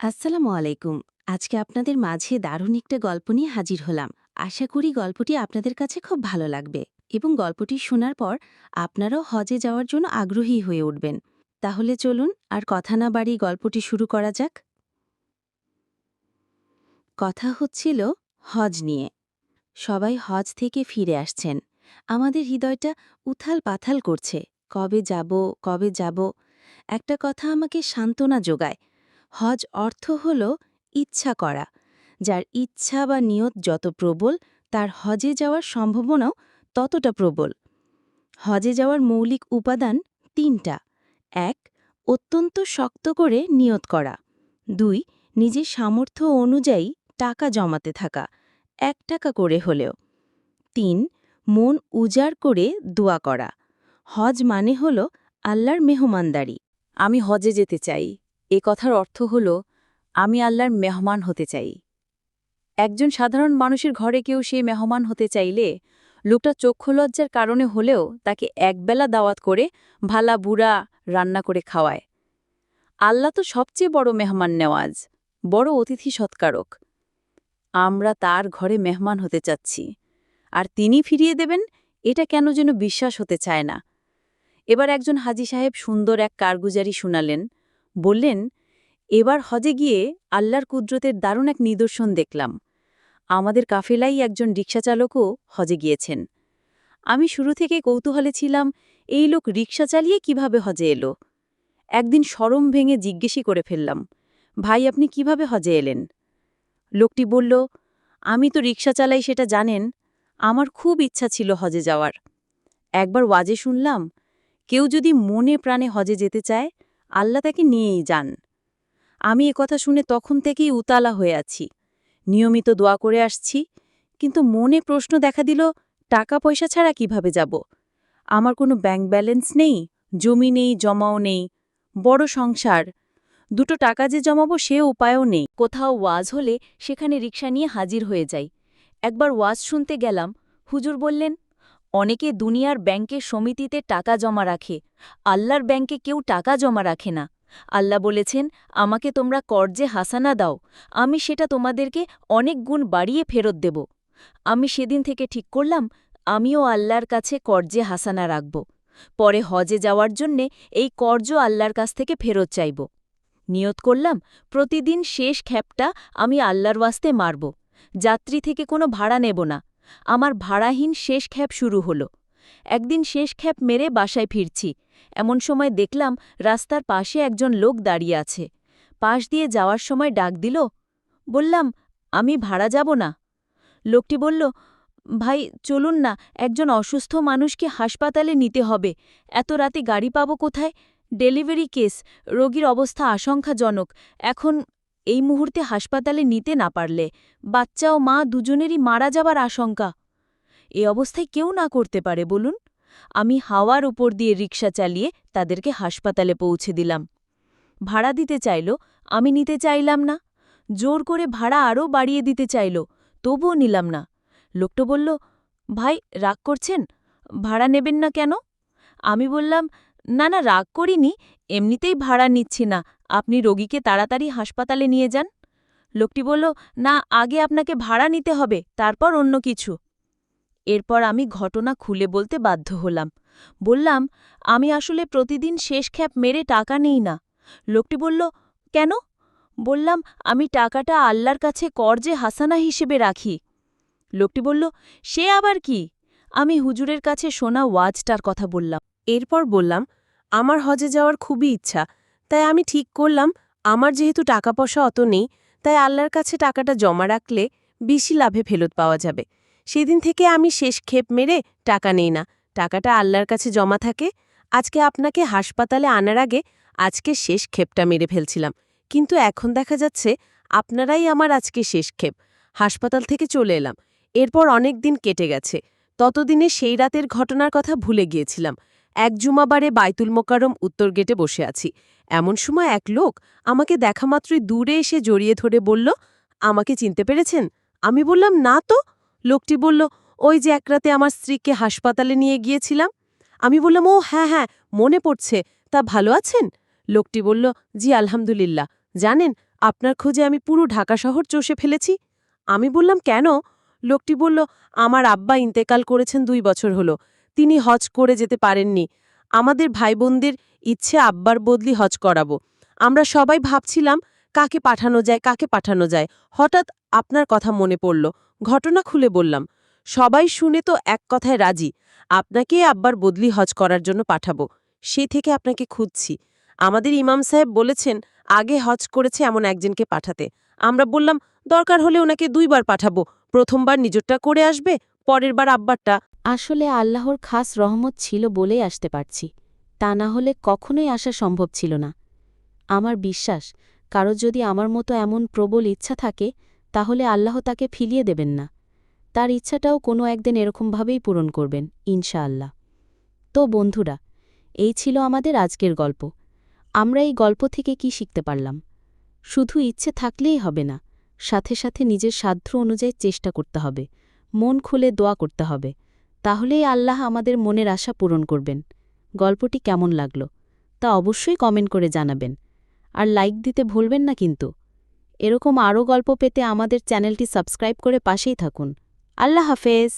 আসসালামু আলাইকুম। আজকে আপনাদের মাঝে দারুণ একটা গল্প নিয়ে হাজির হলাম। আশা করি গল্পটি আপনাদের কাছে খুব ভালো লাগবে এবং গল্পটি শোনার পর আপনারাও হজে যাওয়ার জন্য আগ্রহী হয়ে উঠবেন। তাহলে চলুন আর কথা না বাড়ি গল্পটি শুরু করা যাক। কথা হচ্ছিল হজ নিয়ে। সবাই হজ থেকে ফিরে আসছেন। আমাদের হৃদয়টা উথাল পাথাল করছে। কবে যাব কবে যাব? একটা কথা আমাকে সান্ত্বনা যোগায়। হজ অর্থ হল ইচ্ছা করা। যার ইচ্ছা বা নিয়ত যত প্রবল, তার হজে যাওয়ার সম্ভাবনাও ততটা প্রবল। হজে যাওয়ার মৌলিক উপাদান তিনটা। এক, অত্যন্ত শক্ত করে নিয়ত করা। দুই, নিজের সামর্থ্য অনুযায়ী টাকা জমাতে থাকা। এক টাকা করে হলেও। তিন, মন উজাড় করে দোয়া করা। হজ মানে হল আল্লাহর মেহমানদারি। আমি হজে যেতে চাই। এ কথার অর্থ হল, আমি আল্লাহর মেহমান হতে চাই। একজন সাধারণ মানুষের ঘরে কেউ সেই মেহমান হতে চাইলে, লোকটা চক্ষুলজ্জার কারণে হলেও তাকে একবেলা দাওয়াত করে ভালা বুড়া রান্না করে খাওয়ায়। আল্লাহ তো সবচেয়ে বড় মেহমান নেওয়াজ, বড় অতিথি সৎকারক। আমরা তার ঘরে মেহমান হতে চাচ্ছি, আর তিনি ফিরিয়ে দেবেন, এটা কেন যেন বিশ্বাস হতে চায় না। এবার একজন হাজি সাহেব সুন্দর এক কারগুজারি শুনালেন বললেন, এবার হজে গিয়ে আল্লাহর কুদরতের দারুণ এক নিদর্শন দেখলাম। আমাদের কাফেলাই একজন রিক্সাচালকও হজে গিয়েছেন। আমি শুরু থেকে কৌতূহলে ছিলাম, এই লোক রিক্সা চালিয়ে কীভাবে হজে এলো? একদিন সরম ভেঙে জিজ্ঞেসই করে ফেললাম, ভাই, আপনি কীভাবে হজে এলেন? লোকটি বলল, আমি তো রিক্সা চালাই, সেটা জানেন। আমার খুব ইচ্ছা ছিল হজে যাওয়ার। একবার ওয়াজে শুনলাম, কেউ যদি মনে প্রাণে হজে যেতে চায় আল্লাহ তাকে নিয়েই যান। আমি এ কথা শুনে তখন থেকেই উতালা হয়ে আছি। নিয়মিত দোয়া করে আসছি, কিন্তু মনে প্রশ্ন দেখা দিল টাকা পয়সা ছাড়া কীভাবে যাব? আমার কোনো ব্যাংক ব্যালেন্স নেই, জমি নেই, জমাও নেই, বড় সংসার। দুটো টাকা যে জমাবো সে উপায়ও নেই। কোথাও ওয়াজ হলে সেখানে রিক্সা নিয়ে হাজির হয়ে যাই। একবার ওয়াজ শুনতে গেলাম, হুজুর বললেন অনেকে দুনিয়ার ব্যাংকের সমিতিতে টাকা জমা রাখে, আল্লাহর ব্যাংকে কেউ টাকা জমা রাখে না। আল্লাহ বলেছেন, আমাকে তোমরা কর্জে হাসানা দাও, আমি সেটা তোমাদেরকে অনেক গুণ বাড়িয়ে ফেরত দেব। আমি সেদিন থেকে ঠিক করলাম, আমিও আল্লাহর কাছে কর্জে হাসানা রাখব। পরে হজে যাওয়ার জন্যে এই কর্জ আল্লাহর কাছ থেকে ফেরত চাইব। নিয়ত করলাম, প্রতিদিন শেষ খ্যাপটা আমি আল্লাহর ওয়াস্তে মারব। যাত্রী থেকে কোনো ভাড়া নেব না। আমার ভাড়াহীন শেষ খ্যাপ শুরু হলো। একদিন শেষ খ্যাপ মেরে বাসায় ফিরছি। এমন সময় দেখলাম রাস্তার পাশে একজন লোক দাঁড়িয়ে আছে। পাশ দিয়ে যাওয়ার সময় ডাক দিল, বললাম, আমি ভাড়া যাব না? লোকটি বলল, ভাই, চলুন না, একজন অসুস্থ মানুষকে হাসপাতালে নিতে হবে। এত রাতে গাড়ি পাবো কোথায়? ডেলিভারি কেস, রোগীর অবস্থা আশঙ্কাজনক। এখন এই মুহূর্তে হাসপাতালে নিতে না পারলে বাচ্চা ও মা দুজনেরই মারা যাবার আশঙ্কা। এ অবস্থায় কেউ না করতে পারে, বলুন। আমি হাওয়ার উপর দিয়ে রিক্সা চালিয়ে তাদেরকে হাসপাতালে পৌঁছে দিলাম। ভাড়া দিতে চাইল, আমি নিতে চাইলাম না। জোর করে ভাড়া আরও বাড়িয়ে দিতে চাইল, তবুও নিলাম না। লোকটো বলল, ভাই, রাগ করছেন? ভাড়া নেবেন না কেন? আমি বললাম, না না, রাগ করিনি, এমনিতেই ভাড়া নিচ্ছি না। আপনি রোগীকে তাড়াতাড়ি হাসপাতালে নিয়ে যান? লোকটি বলল, না, আগে আপনাকে ভাড়া নিতে হবে, তারপর অন্য কিছু। এরপর আমি ঘটনা খুলে বলতে বাধ্য হলাম। বললাম, আমি আসলে প্রতিদিন শেষ খ্যাপ মেরে টাকা নেই না। লোকটি বলল, কেন? বললাম, আমি টাকাটা আল্লাহর কাছে কর্জে হাসানা হিসেবে রাখি। লোকটি বলল, সে আবার কি? আমি হুজুরের কাছে শোনা ওয়াজটার কথা বললাম। এরপর বললাম, আমার হজে যাওয়ার খুবই ইচ্ছা তাই আমি ঠিক করলাম, আমার যেহেতু টাকা পয়সা অত নেই, তাই আল্লাহর কাছে টাকাটা জমা রাখলে বেশি লাভে ফেরত পাওয়া যাবে। সেদিন থেকে আমি শেষ ক্ষেপ মেরে টাকা নেই না, টাকাটা আল্লাহর কাছে জমা থাকে। আজকে আপনাকে হাসপাতালে আনার আগে আজকে শেষ ক্ষেপটা মেরে ফেলছিলাম। কিন্তু এখন দেখা যাচ্ছে আপনারাই আমার আজকে শেষ ক্ষেপ। হাসপাতাল থেকে চলে এলাম। এরপর অনেক দিন কেটে গেছে। ততদিনে সেই রাতের ঘটনার কথা ভুলে গিয়েছিলাম। এক জুমাবারে বাইতুল মোকারম উত্তর গেটে বসে আছি। এমন সময় এক লোক আমাকে দেখামাত্রই দূরে এসে জড়িয়ে ধরে বলল, আমাকে চিনতে পেরেছেন? আমি বললাম, না তো। লোকটি বলল, ওই যে এক রাতে আমার স্ত্রীকে হাসপাতালে নিয়ে গিয়েছিলাম। আমি বললাম, ও হ্যাঁ হ্যাঁ মনে পড়ছে। তা ভালো আছেন? লোকটি বলল, জি, আলহামদুলিল্লাহ। জানেন, আপনার খোঁজে আমি পুরো ঢাকা শহর চষে ফেলেছি। আমি বললাম, কেন? লোকটি বলল, আমার আব্বা ইন্তেকাল করেছেন দুই বছর হলো। তিনি হজ করে যেতে পারেননি। আমাদের ভাই বোনদের ইচ্ছে আব্বার বদলি হজ করাবো। আমরা সবাই ভাবছিলাম, কাকে পাঠানো যায়, কাকে পাঠানো যায়। হঠাৎ আপনার কথা মনে পড়ল, ঘটনা খুলে বললাম। সবাই শুনে তো এক কথায় রাজি আপনাকে আব্বার বদলি হজ করার জন্য পাঠাবো। সে থেকে আপনাকে খুঁজছি। আমাদের ইমাম সাহেব বলেছেন, আগে হজ করেছে এমন একজনকে পাঠাতে। আমরা বললাম, দরকার হলে ওনাকে দুইবার পাঠাবো। প্রথমবার নিজরটা করে আসবে পরের বার আব্বারটা। আসলে আল্লাহর খাস রহমত ছিল বলেই আসতে পারছি। তা না হলে কখনোই আসা সম্ভব ছিল না। আমার বিশ্বাস, কারও যদি আমার মতো এমন প্রবল ইচ্ছা থাকে, তাহলে আল্লাহ তাকে ফিরিয়ে দেবেন না। তার ইচ্ছাটাও কোনো একদিন এরকমভাবেই পূরণ করবেন, ইনশাআল্লাহ। তো বন্ধুরা, এই ছিল আমাদের আজকের গল্প। আমরা এই গল্প থেকে কি শিখতে পারলাম? শুধু ইচ্ছে থাকলেই হবে না, সাথে সাথে নিজের সাধ্য অনুযায়ী চেষ্টা করতে হবে, মন খুলে দোয়া করতে হবে। তাহলেই আল্লাহ আমাদের মনের আশা পূরণ করবেন। গল্পটি কেমন লাগল, তা অবশ্যই কমেন্ট করে জানাবেন। আর লাইক দিতে ভুলবেন না কিন্তু। এরকম আরও গল্প পেতে আমাদের চ্যানেলটি সাবস্ক্রাইব করে পাশেই থাকুন। আল্লাহ হাফেজ!